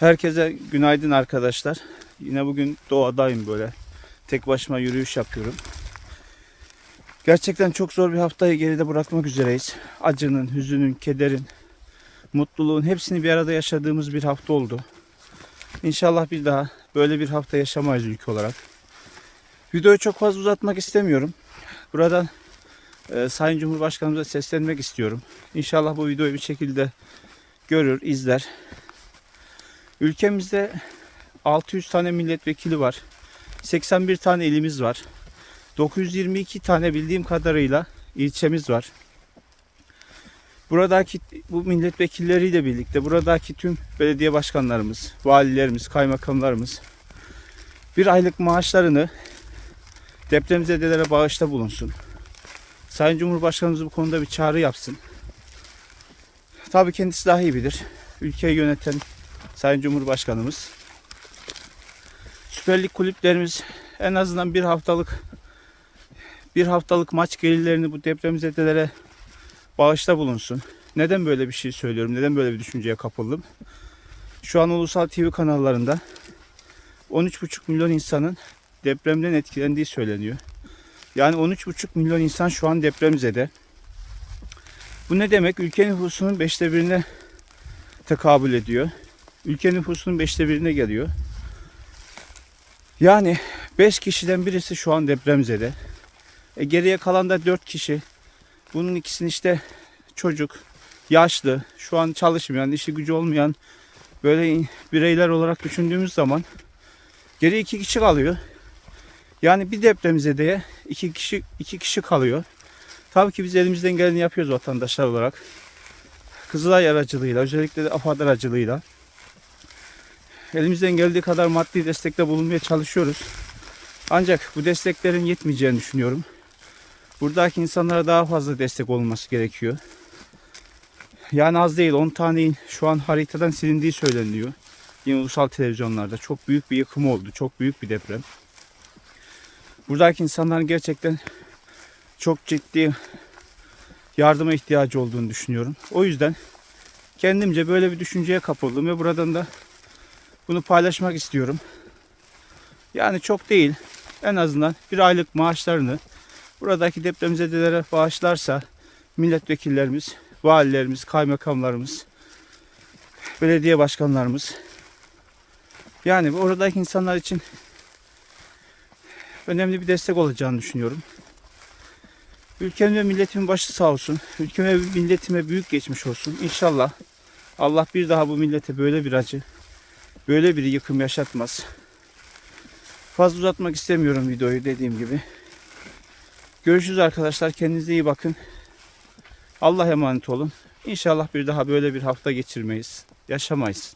Herkese günaydın arkadaşlar. Yine bugün doğadayım böyle. Tek başıma yürüyüş yapıyorum. Gerçekten çok zor bir haftayı geride bırakmak üzereyiz. Acının, hüzünün, kederin, mutluluğun hepsini bir arada yaşadığımız bir hafta oldu. İnşallah bir daha böyle bir hafta yaşamayız ülke olarak. Videoyu çok fazla uzatmak istemiyorum. Buradan e, Sayın Cumhurbaşkanımıza seslenmek istiyorum. İnşallah bu videoyu bir şekilde görür, izler. Ülkemizde 600 tane milletvekili var. 81 tane ilimiz var. 922 tane bildiğim kadarıyla ilçemiz var. Buradaki bu milletvekilleriyle birlikte buradaki tüm belediye başkanlarımız, valilerimiz, kaymakamlarımız bir aylık maaşlarını depremzedelere bağışta bulunsun. Sayın Cumhurbaşkanımız bu konuda bir çağrı yapsın. Tabii kendisi daha iyi bilir. Ülkeyi yöneten Sayın Cumhurbaşkanımız. Süper Lig kulüplerimiz en azından bir haftalık bir haftalık maç gelirlerini bu depremzedelere bağışta bulunsun. Neden böyle bir şey söylüyorum? Neden böyle bir düşünceye kapıldım? Şu an ulusal TV kanallarında 13,5 milyon insanın depremden etkilendiği söyleniyor. Yani 13,5 milyon insan şu an depremzede. Bu ne demek? Ülke nüfusunun beşte birine tekabül ediyor. Ülke nüfusunun beşte birine geliyor. Yani 5 kişiden birisi şu an depremzede. E geriye kalan da 4 kişi. Bunun ikisini işte çocuk, yaşlı, şu an çalışmayan, işi gücü olmayan böyle bireyler olarak düşündüğümüz zaman geriye 2 kişi kalıyor. Yani bir depremzedeye 2 kişi iki kişi kalıyor. Tabii ki biz elimizden geleni yapıyoruz vatandaşlar olarak. Kızılay aracılığıyla, özellikle de AFAD aracılığıyla elimizden geldiği kadar maddi destekte bulunmaya çalışıyoruz. Ancak bu desteklerin yetmeyeceğini düşünüyorum. Buradaki insanlara daha fazla destek olması gerekiyor. Yani az değil 10 tane şu an haritadan silindiği söyleniyor. Yine ulusal televizyonlarda çok büyük bir yıkım oldu. Çok büyük bir deprem. Buradaki insanların gerçekten çok ciddi yardıma ihtiyacı olduğunu düşünüyorum. O yüzden kendimce böyle bir düşünceye kapıldım ve buradan da bunu paylaşmak istiyorum. Yani çok değil. En azından bir aylık maaşlarını buradaki depremzedelere bağışlarsa milletvekillerimiz, valilerimiz, kaymakamlarımız, belediye başkanlarımız yani oradaki insanlar için önemli bir destek olacağını düşünüyorum. Ülkem ve milletimin başı sağ olsun. Ülkeme ve milletime büyük geçmiş olsun. İnşallah Allah bir daha bu millete böyle bir acı, böyle bir yıkım yaşatmaz. Fazla uzatmak istemiyorum videoyu dediğim gibi. Görüşürüz arkadaşlar. Kendinize iyi bakın. Allah emanet olun. İnşallah bir daha böyle bir hafta geçirmeyiz. Yaşamayız.